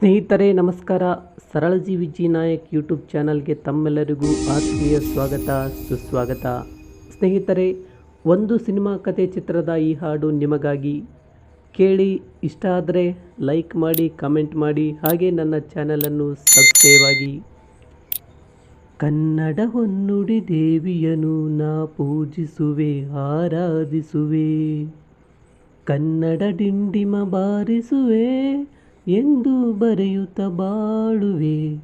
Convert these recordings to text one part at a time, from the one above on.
ಸ್ನೇಹಿತರೆ, ನಮಸ್ಕಾರ. ಸರಳಜಿ ವಿಜಿ ನಾಯಕ್ ಯೂಟ್ಯೂಬ್ ಚಾನಲ್ಗೆ ತಮ್ಮೆಲ್ಲರಿಗೂ ಆತ್ಮೀಯ ಸ್ವಾಗತ, ಸುಸ್ವಾಗತ. ಸ್ನೇಹಿತರೆ, ಒಂದು ಸಿನಿಮಾ ಕತೆ ಚಿತ್ರದ ಈ ಹಾಡು ನಿಮಗಾಗಿ. ಕೇಳಿ ಇಷ್ಟ ಆದರೆ ಲೈಕ್ ಮಾಡಿ, ಕಮೆಂಟ್ ಮಾಡಿ, ಹಾಗೆ ನನ್ನ ಚಾನಲನ್ನು ಸಬ್ಸ್ಕ್ರೈಬ್ ಆಗಿ. ಕನ್ನಡ ಹೊನ್ನುಡಿ ದೇವಿಯನು ನಾ ಪೂಜಿಸುವೆ, ಆರಾಧಿಸುವೆ. ಕನ್ನಡ ಡಿಂಡಿಮ ಬಾರಿಸುವೆ ಎಂದು ಬರೆಯುತ್ತ ಬಾಳುವೆ.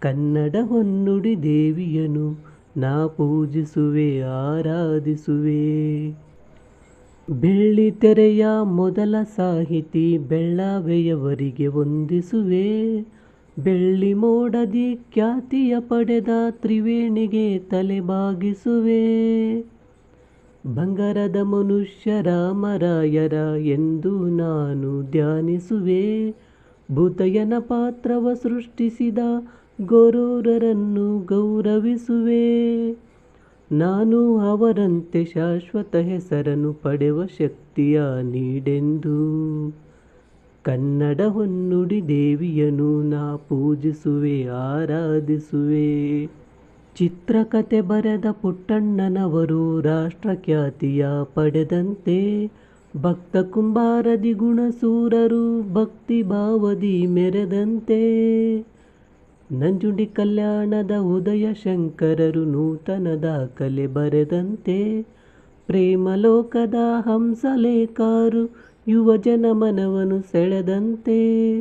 ಕನ್ನಡ ಹೊನ್ನುಡಿ ದೇವಿಯನು ನಾ ಪೂಜಿಸುವೆ, ಆರಾಧಿಸುವೆ. ಬೆಳ್ಳಿ ತೆರೆಯ ಮೊದಲ ಸಾಹಿತಿ ಬೆಳ್ಳಾವೆಯವರಿಗೆ ವಂದಿಸುವೆ. ಬೆಳ್ಳಿ ಮೋಡದಿ ಖ್ಯಾತಿಯ ಪಡೆದ ತ್ರಿವೇಣಿಗೆ ತಲೆಬಾಗಿಸುವೆ ಬಂಗಾರದ ಮನುಷ್ಯ ರಾಮರಾಯರ ಎಂದು ನಾನು ಧ್ಯಾನಿಸುವೆ. ಭೂತಯನ ಪಾತ್ರವ ಸೃಷ್ಟಿಸಿದ ಗೊರೂರರನ್ನು ಗೌರವಿಸುವೆ. ನಾನು ಅವರಂತೆ ಶಾಶ್ವತ ಹೆಸರನ್ನು ಪಡೆವ ಶಕ್ತಿಯ ನೀಡೆಂದು. ಕನ್ನಡ ಹೊನ್ನುಡಿ ದೇವಿಯನು ನಾ ಪೂಜಿಸುವೆ, ಆರಾಧಿಸುವೆ. ಚಿತ್ರಕಥೆ ಬರೆದ ಪುಟ್ಟಣ್ಣನವರು ರಾಷ್ಟ್ರಖ್ಯಾತಿಯ ಪಡೆದಂತೆ ಭಕ್ತ ಕುಂಬಾರದಿ ಗುಣಸೂರರು ಭಕ್ತಿ ಭಾವದಿ ಮೆರೆದಂತೆ. ನಂಜುಂಡಿ ಕಲ್ಯಾಣದ ಉದಯ ಶಂಕರರು ನೂತನ ದಾಖಲೆ ಬರೆದಂತೆ. ಪ್ರೇಮಲೋಕದ ಹಂಸಲೇಕಾರು ಯುವಜನ ಮನವನ್ನು ಸೆಳೆದಂತೆ.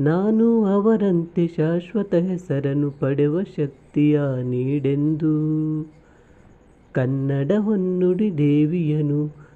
ನಾನು ಅವರಂತೆ ಶಾಶ್ವತ ಹೆಸರನ್ನು ಪಡೆವ ಶಕ್ತಿಯ ನೀಡೆಂದು. ಕನ್ನಡ ಹೊನ್ನುಡಿ ದೇವಿಯನು